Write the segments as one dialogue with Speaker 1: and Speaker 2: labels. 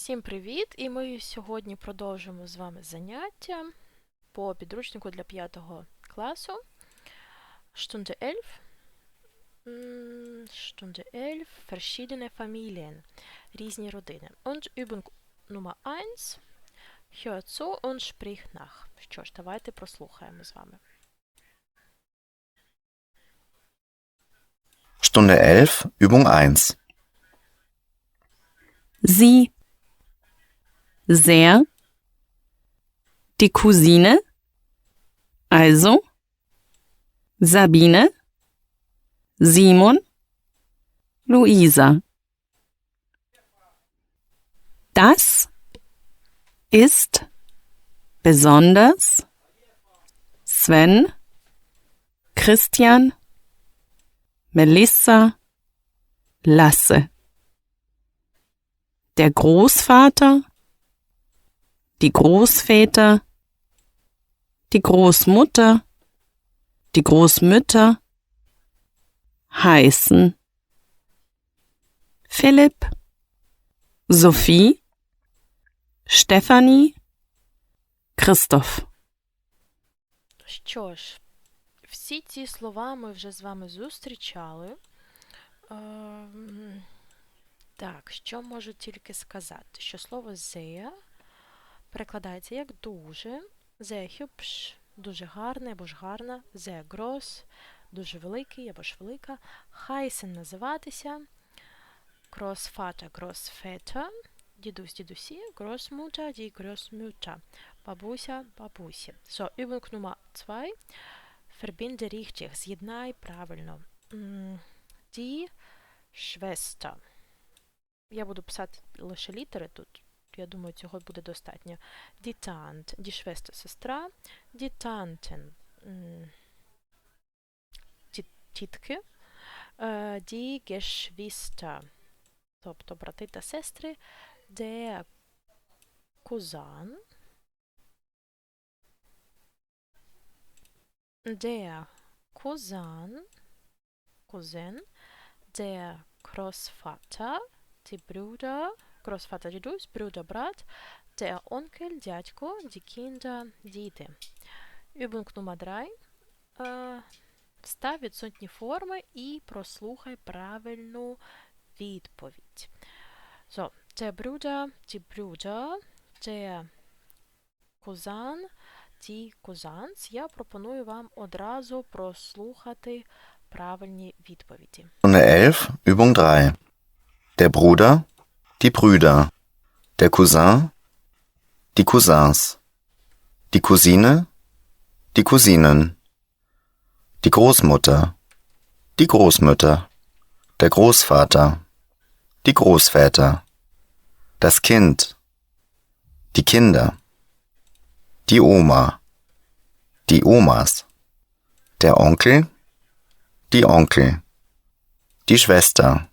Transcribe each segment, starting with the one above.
Speaker 1: Всім привіт! І ми сьогодні продовжимо з вами заняття по підручнику для 5 класу. Stunde 11. М, Stunde 11. Verschiedene Familien. Різні родини. Und Übung Nummer 1. Hör zu und sprich nach. Що ж, давайте прослухаємо з вами.
Speaker 2: Stunde 11, Übung 1.
Speaker 3: Sie, sehr, die Cousine, also Sabine, Simon, Luisa. Das ist besonders Sven, Christian, Melissa, Lasse. Der Großvater, die Großväter, die Großmutter, die Großmütter heißen Philipp, Sophie, Stefanie, Christoph.
Speaker 1: Що ж, всі ці слова ми вже з вами зустрічали. Ем, Так, що можу тільки сказати? Що слово sehr перекладається як дуже, sehr hübsch, дуже гарне або ж гарна, sehr groß, дуже великий або ж велика, heißen називатися, Großvater, Großväter, дідусь, дідусі, Großmutter, die Großmütter, бабуся, бабусі. So, Übung Nummer 2. Verbinde richtig, з'єднай правильно. Die Schwester. Я буду писати лише літери тут. Я думаю, цього буде достатньо. Tant, die Schwester – сестра. Ті- тітки. Е, Geschwister, тобто брати та сестри. Cousin, Cousin, der Großvater, die Brüder, Großvater дідусь, Brüder, брат, der Onkel, діти. Übung Nummer 3. Е, Встав відсутні форми і прослухай правильну відповідь. So, Bruder, die Brüder, der Cousin, die Cousins. Я пропоную вам одразу прослухати правильні відповіді.
Speaker 2: Stunde 11, Übung 3. Der Bruder, die Brüder. Der Cousin, die Cousins. Die Cousine, die Cousinen. Die Großmutter, die Großmütter. Der Großvater, die Großväter. Das Kind, die Kinder. Die Oma, die Omas. Der Onkel, die Onkel. Die Schwester,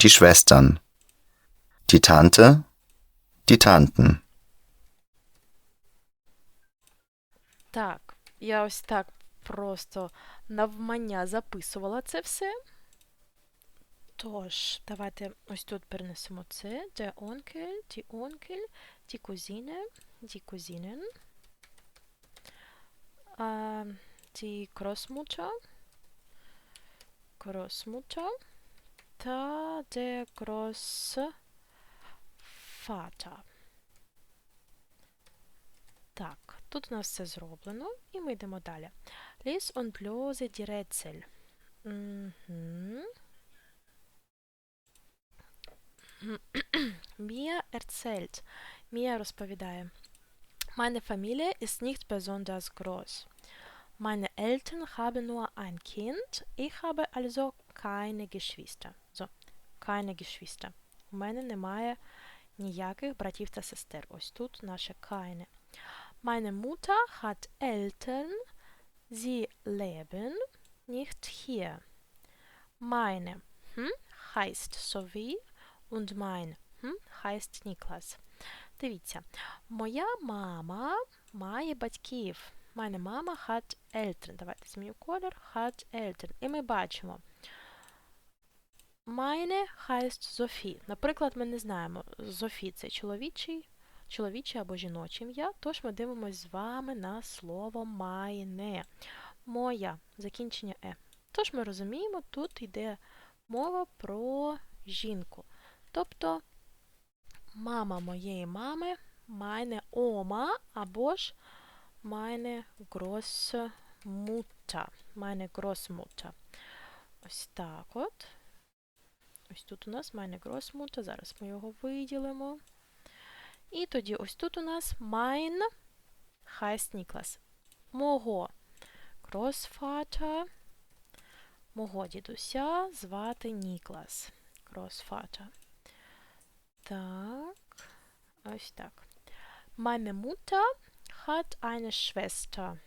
Speaker 2: die Schwestern. Die Tante, die Tanten.
Speaker 1: Так, я ось так просто навмання записувала це все. Тож, давайте ось тут перенесемо це. Die Cousine, die Cousinen, äh, die Großmutter, Großmutter, та der Großvater. Так, тут у нас все зроблено, і ми йдемо далі. Lies und löse die Rätsel. Мгм. Mia erzählt. Mia розповідає. Meine Familie ist nicht besonders groß. Meine Eltern haben nur ein Kind. Ich habe also keine Geschwister. So, keine Geschwister. У мене немає ніяких братів та сестер. Ось тут наше keine. Meine Mutter hat Eltern. Sie leben nicht hier. Meine hm, heißt Sophie und mein hm, heißt Niklas. Дивіться, моя мама має батьків. Meine мама hat Eltern. Давайте зміню колір. Hat Eltern. І ми бачимо. Meine heißt Софі. Наприклад, ми не знаємо, Софі це чоловічий, чоловіче або жіноче ім'я, тож ми дивимося з вами на слово meine. Моя. Закінчення е. Тож ми розуміємо, тут йде мова про жінку. Тобто мама моєї мами, meine Oma або ж meine Großmutter. Meine Großmutter. Ось так от. Ось тут у нас meine Großmutter. Зараз ми його виділимо. І тоді ось тут у нас mein heißt Niklas. Мого Großvater, мого дідуся звати Ніклас. Großvater. Так. Ось так. Meine Mutter hat eine Schwester.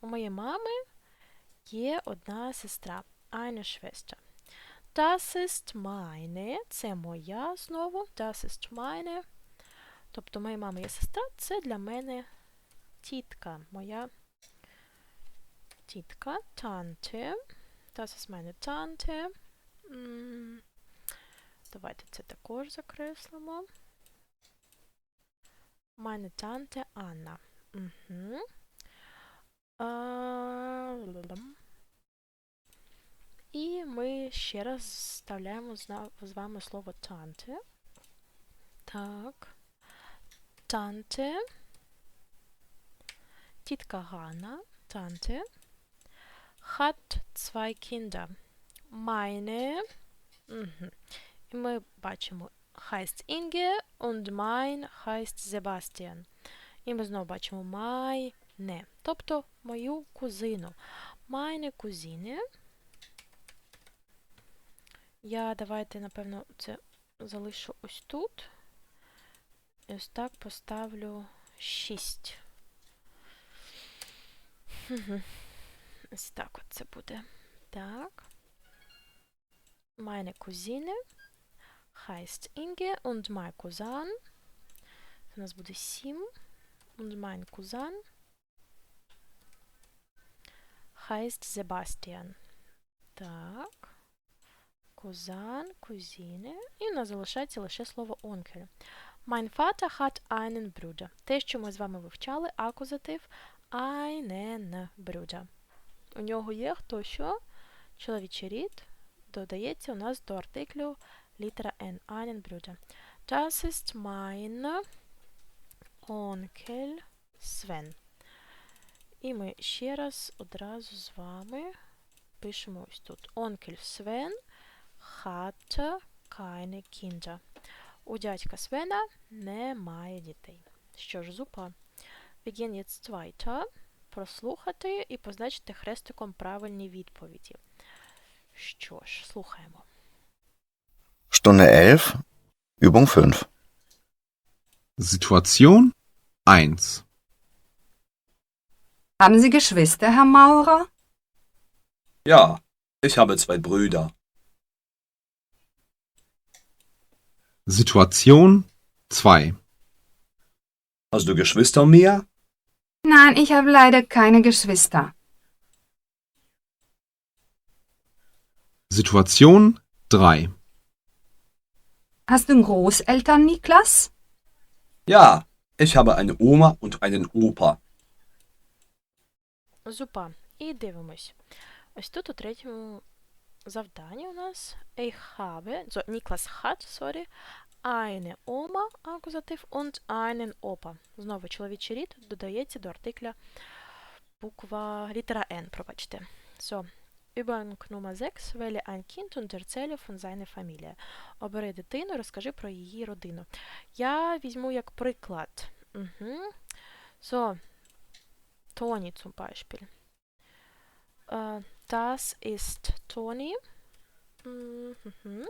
Speaker 1: У моєї мами є одна сестра. Eine Schwester. Das ist meine. Це моя знову. Das ist meine. Тобто моя мама є сестра, це для мене тітка. Моя тітка. Tante. Das ist meine Tante. Давайте це також закреслимо. Meine Tante Anna. Угу. І ми ще раз вставляємо з вами слово танте. Так. Танте. Тітка Ганна. Танте. Hat zwei Kinder. Meine. Угу. І ми бачимо heißt Inge und mein heißt Sebastian. І ми знову бачимо meine. Тобто мою кузину. Meine Cousine. Я давайте, напевно, це залишу ось тут. І ось так поставлю 6. Ось так от це буде. Так. Meine Cousine heißt Inge und mein Cousin. У нас буде 7. Und mein Cousin heißt Sebastian. Так. Кузан, кузіни. І у нас залишається лише слово онкель. Mein Vater hat einen Bruder. Те, що ми з вами вивчали, акузатив einen Bruder. У нього є хто що? Чоловічий рід додається у нас до артиклю літера N. Einen Bruder. Das ist mein Onkel Sven. І ми ще раз одразу з вами пишемо ось тут. Onkel Sven hat keine Kinder. У дядька Свена немає дітей. Що ж, зупа. Wir gehen jetzt weiter. Прослухати і позначити хрестиком правильні відповіді. Що ж, слухаємо.
Speaker 2: Stunde 11, Übung 5.
Speaker 4: Situation 1.
Speaker 5: Haben Sie Geschwister, Herr Maurer?
Speaker 6: Ja, ich habe zwei Brüder.
Speaker 4: Situation 2.
Speaker 6: Hast du Geschwister, Mia?
Speaker 5: Nein, ich habe leider keine Geschwister.
Speaker 4: Situation 3.
Speaker 5: Hast du Großeltern, Niklas?
Speaker 6: Ja, ich habe eine Oma und einen Opa.
Speaker 1: Зупа. І дивимось. Ось тут у третьому завданні у нас Ich habe, so, Niklas hat, sorry, eine Oma, акузатив, und einen Opa. Знову чоловічий рід додається до артикля буква літера N, пробачте. So, Übung Nummer 6. Wähle ein Kind und erzähle von seiner Familie. Обери дитину, розкажи про її родину. Я візьму як приклад. Угу. So, Toni zum Beispiel. Äh, das ist Toni. Mhm.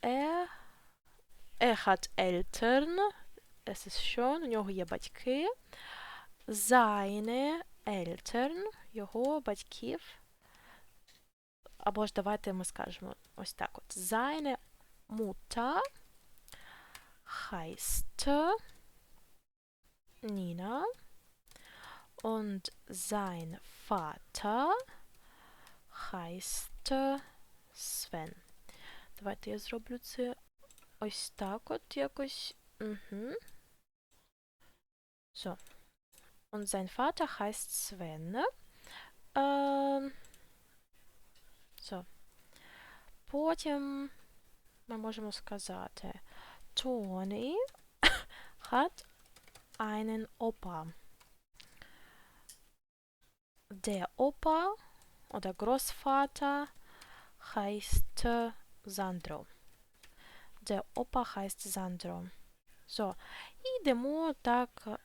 Speaker 1: Er, er hat Eltern. Es ist schon, у нього є батьки. Seine Eltern, його батьків. Або ж давайте ми скажемо ось так от. Seine Mutter heißt Nina und sein Vater heißt Sven. Давайте я зроблю це ось так от якось. Угу. So. Und sein Vater heißt Sven. Ähm. So. Потім ми можемо сказати Tony hat einen Opa. Der Opa oder Großvater heißt äh, Sandro. Der Opa heißt Sandro. So, і йдемо так е,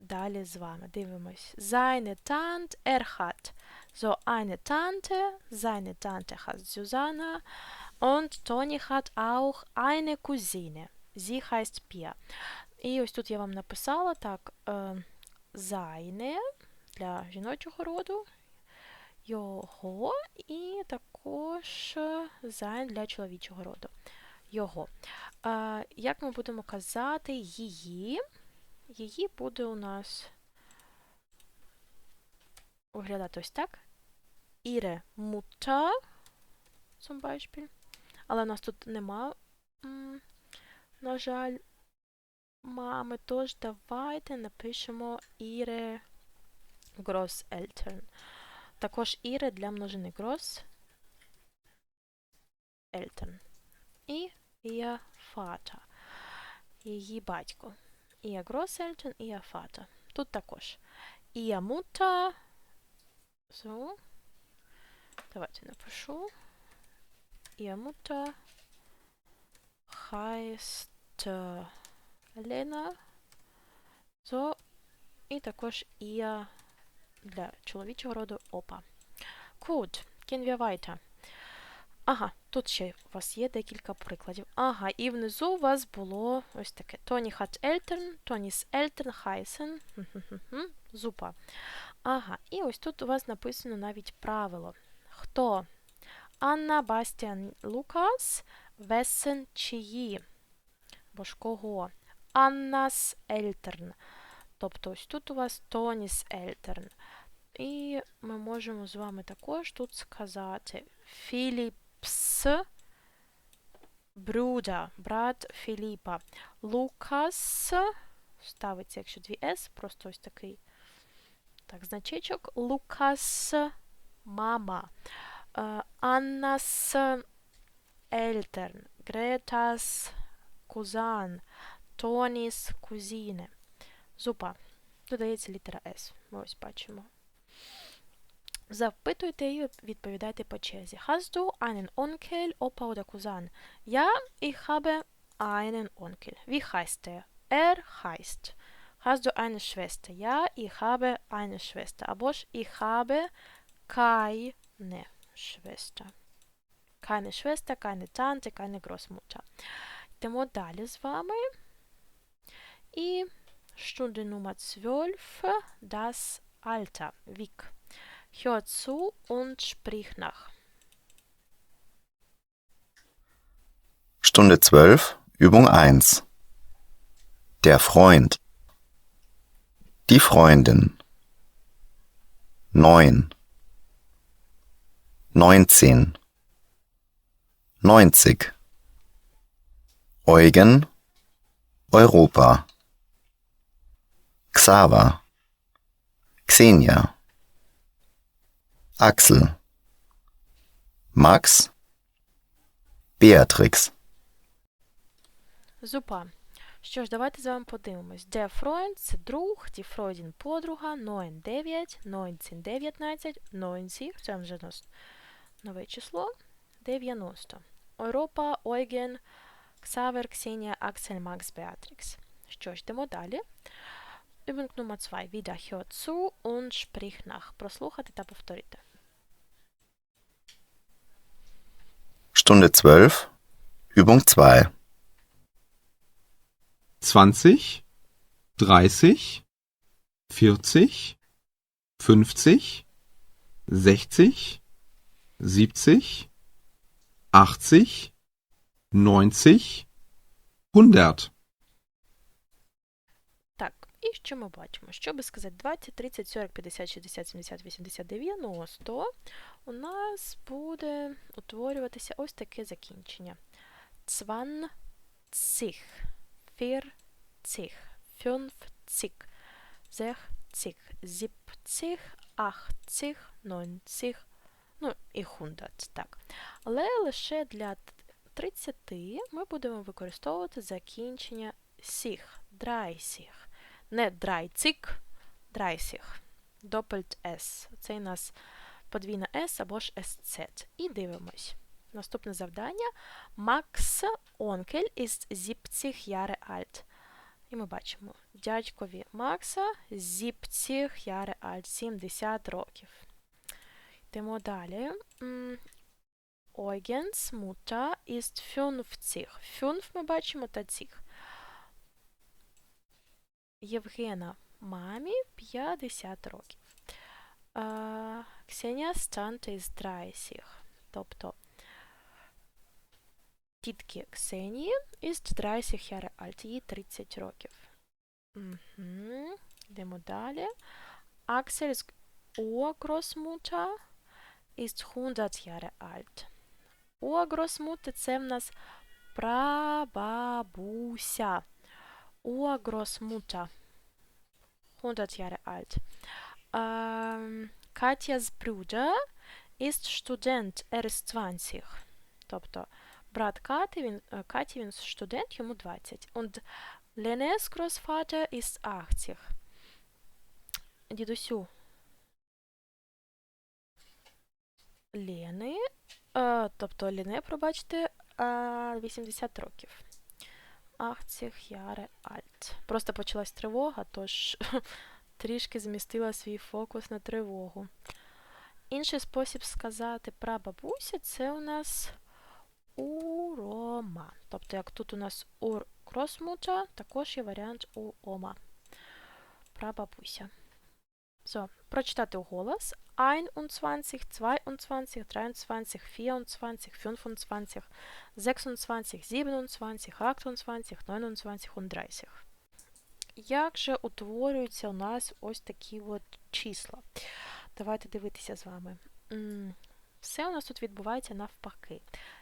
Speaker 1: далі з вами. Дивимось. Seine Tante, er hat so eine Tante, seine Tante heißt Susanna und Toni hat auch eine Cousine. Sie heißt Pia. І ось тут я вам написала так: е, seine для жіночого роду, його і також е, sein для чоловічого роду. Його. Е, як ми будемо казати її? Її буде у нас виглядати ось так. Mutter, zum Beispiel. Але у нас тут нема, на жаль, мами, тож давайте напишемо ihre Großeltern. Також ihre для множини Groß Eltern. І ihr Vater. Її батько. Ihr Großeltern, ihr Vater. Тут також. Ihr Mutter. So. Давайте напишу. Heißt äh, Лена. І також ihr для чоловічого роду опа. Wir weiter. Ага, тут ще у вас є декілька прикладів. Ага, і внизу у вас було ось таке. Тоні hat Eltern, Тонys Eltern heißen. Зупа. Ага, і ось тут у вас написано навіть правило. Хто? Анна, Бастіан, Лукас, Весен, чиї? Бо ж кого? Аннас Eltern. Тобто ось тут у вас Тонys Eltern. І ми можемо з вами також тут сказати Філіпс Брюда, брат Філіпа. Лукас ставиться, якщо дві С, просто ось такий так, значечок. Лукас мама. Е, Аннас Ельтерн. Гретас кузан. Тоніс кузіне. Зупа. Додається літера С. Ми ось бачимо. Запитуйте і відповідайте по черзі. Hast du einen Onkel, Opa oder Cousin? Ja, ich habe einen Onkel. Wie heißt er? Er heißt. Hast du eine Schwester? Ja, ich habe eine Schwester. Або ж ich habe keine Schwester. Keine Schwester, keine Tante, keine Großmutter. Йдемо далі з вами. І Stunde Nummer 12, das Alter, Wick. Hör zu und sprich nach.
Speaker 2: Stunde 12, Übung 1. Der Freund. Die Freundin. 9. 19. 90. Eugen. Europa. Xaver. Xenia. Axel. Max. Beatrix.
Speaker 1: Зупа. Що ж, давайте з вами подивимось. Der Freund – це друг, die Freundin – подруга, 9 – 9, 19 – 19, 90 – це вже у нас нове число, 90. Europa, Eugen, Xaver, Xenia, Axel, Max, Beatrix. Що ж, йдемо далі. Übung Nummer 2. Wieder hör zu und sprich nach. Прослухати та повторити.
Speaker 2: Stunde 12, Übung 2.
Speaker 4: 20, 30, 40, 50, 60, 70, 80, 90, 100.
Speaker 1: І що ми бачимо? Щоб сказати? 20, 30, 40, 50, 60, 70, 80, 90, у нас буде утворюватися ось таке закінчення. 20, 40, 50, 60, 70, 80, 90, ну і 100, так. Але лише для 30 ми будемо використовувати закінчення сіх, драйсіх. Не драйцик, драйсіх. Doppelt S. Це у нас подвійна S або ж SZ. І дивимось. Наступне завдання. Max Onkel ist 70 Jahre alt. І ми бачимо, дядькові Макса 70 Jahre alt, 70 років. Йдемо далі. М, Eugens Mutter ist 50. 5 ми бачимо та цих. Євгена мамі 50 років. Ксенія Станте із 30. Тобто тітки Ксенії із 30 Jahre alt, їй 30 років. Угу. Йдемо далі. Аксель Urgroßmutter ist 100 Jahre alt. Urgroßmutter – це в нас прабабуся. Urgroßmutter. 100 Jahre alt. Ähm, Katjas Bruder ist Student, er ist 20. Тобто, брат Кати, він, е, Каті, він студент, йому 20. Und Lenes Großvater ist 80. Дідусю Лени, е, тобто Лене, пробачте, е, 80 років. 80 Jahre alt. Просто почалась тривога, тож трішки змістила свій фокус на тривогу. Інший спосіб сказати прабабуся це у нас урома. Тобто, як тут у нас ур кросмута, також є варіант у ома. Прабабуся. So, прочитати вголос. 21, 22, 23, 24, 25, 26, 27, 28, 29 und 30. Як же утворюються у нас ось такі от числа? Давайте дивитися з вами. Все у нас тут відбувається навпаки.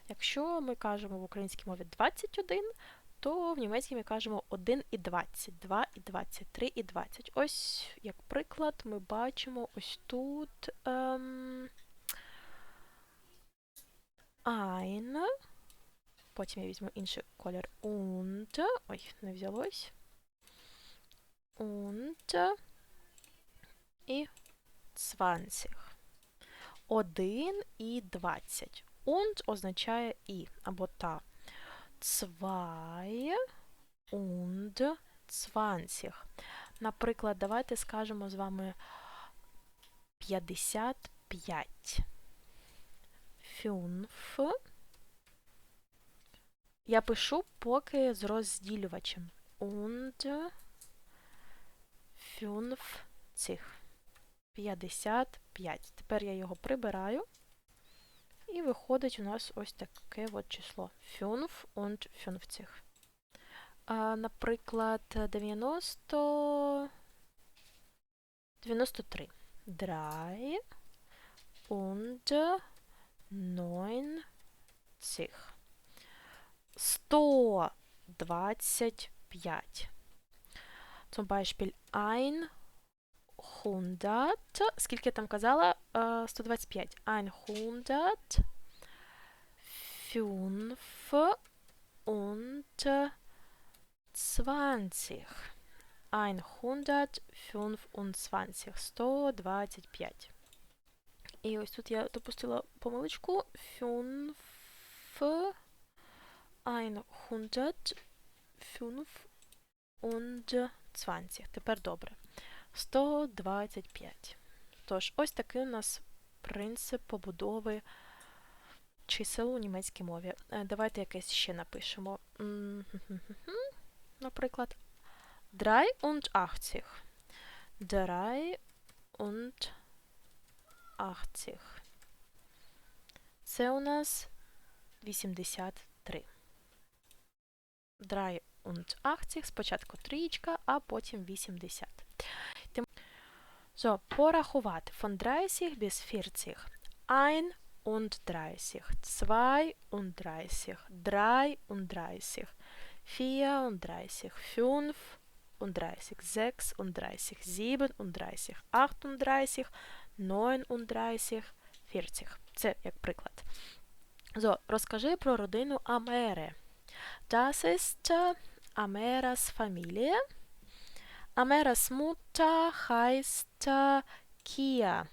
Speaker 1: Якщо ми кажемо в українській мові 21, то в німецькій ми кажемо 1 і 20, 2 і 20, 3 і 20. Ось, як приклад, ми бачимо ось тут ем, ein, потім я візьму інший колір und, ой, не взялось, und і 20. 1 і 20. Und означає і або та. 2 und 20. Наприклад, давайте скажемо з вами 55. Фюнф. Я пишу поки з розділювачем. Und 50. 55. Тепер я його прибираю. І виходить у нас ось таке от число. 5 und 50. А, наприклад, 90... 93. 3 und 90. 125. Zum Beispiel 100. Скільки я там казала? Е, 125. 100. 5 und 20. 125. 125. І ось тут я допустила помилочку. 5 105 und 20. Тепер добре. 125. Тож, ось такий у нас принцип побудови чисел у німецькій мові. Е, Давайте якесь ще напишемо. Наприклад, 83. 83. Це у нас 83. 89. Спочатку трієчка, а потім 80. Тим... So, порахувати. Von 30 bis 40. 31, 32, 33, 34, 34, 35, 36, 37, 38, 39, 40. Це як приклад. So, розкажи про родину Амери. Das ist äh, Ameras Familie. Ameras Mutter heißt äh, Kia.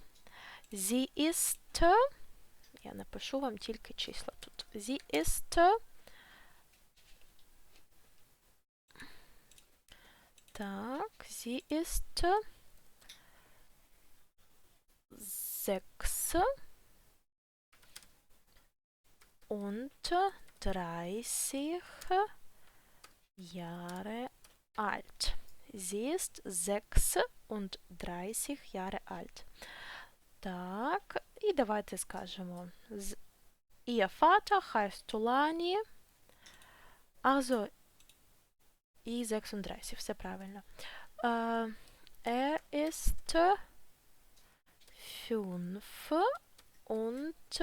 Speaker 1: Sie ist, äh, я напишу вам тільки числа тут. Sie ist äh, Так, sie ist äh, sechs und dreißig Jahre alt. Sie ist sechs und dreißig Jahre alt. Так, і давайте скажемо. Ihr Vater heißt Tulani. Also, і 36, все правильно. Äh, er ist fünf und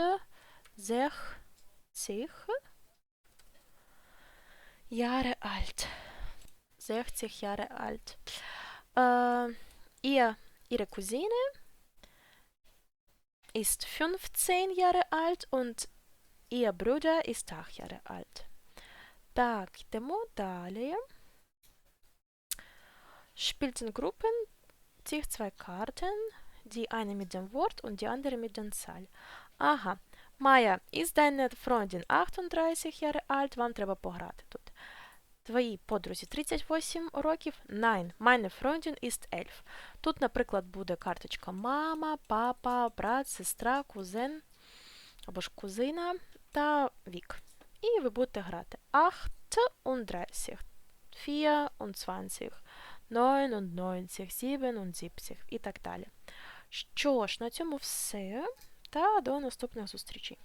Speaker 1: sechzig Jahre alt. 60 Jahre alt. Äh, ihr, ihre Cousine ist 15 Jahre alt und ihr Bruder ist 8 Jahre alt. Так, йдемо далі. Spielten Gruppen sich zwei Karten, die eine mit dem Wort und die andere mit der Zahl. Ага. Майя, ist deine Freundin 38 Jahre alt? Вам треба пограти тут. Твоїй подрузі 38 років? Nein, meine Freundin ist 11. Тут, наприклад, буде карточка мама, папа, брат, сестра, кузен або ж кузина та вік. І ви будете грати 38, 24, 99, 77 і так далі. Що ж, на цьому все. Та до наступних зустрічей.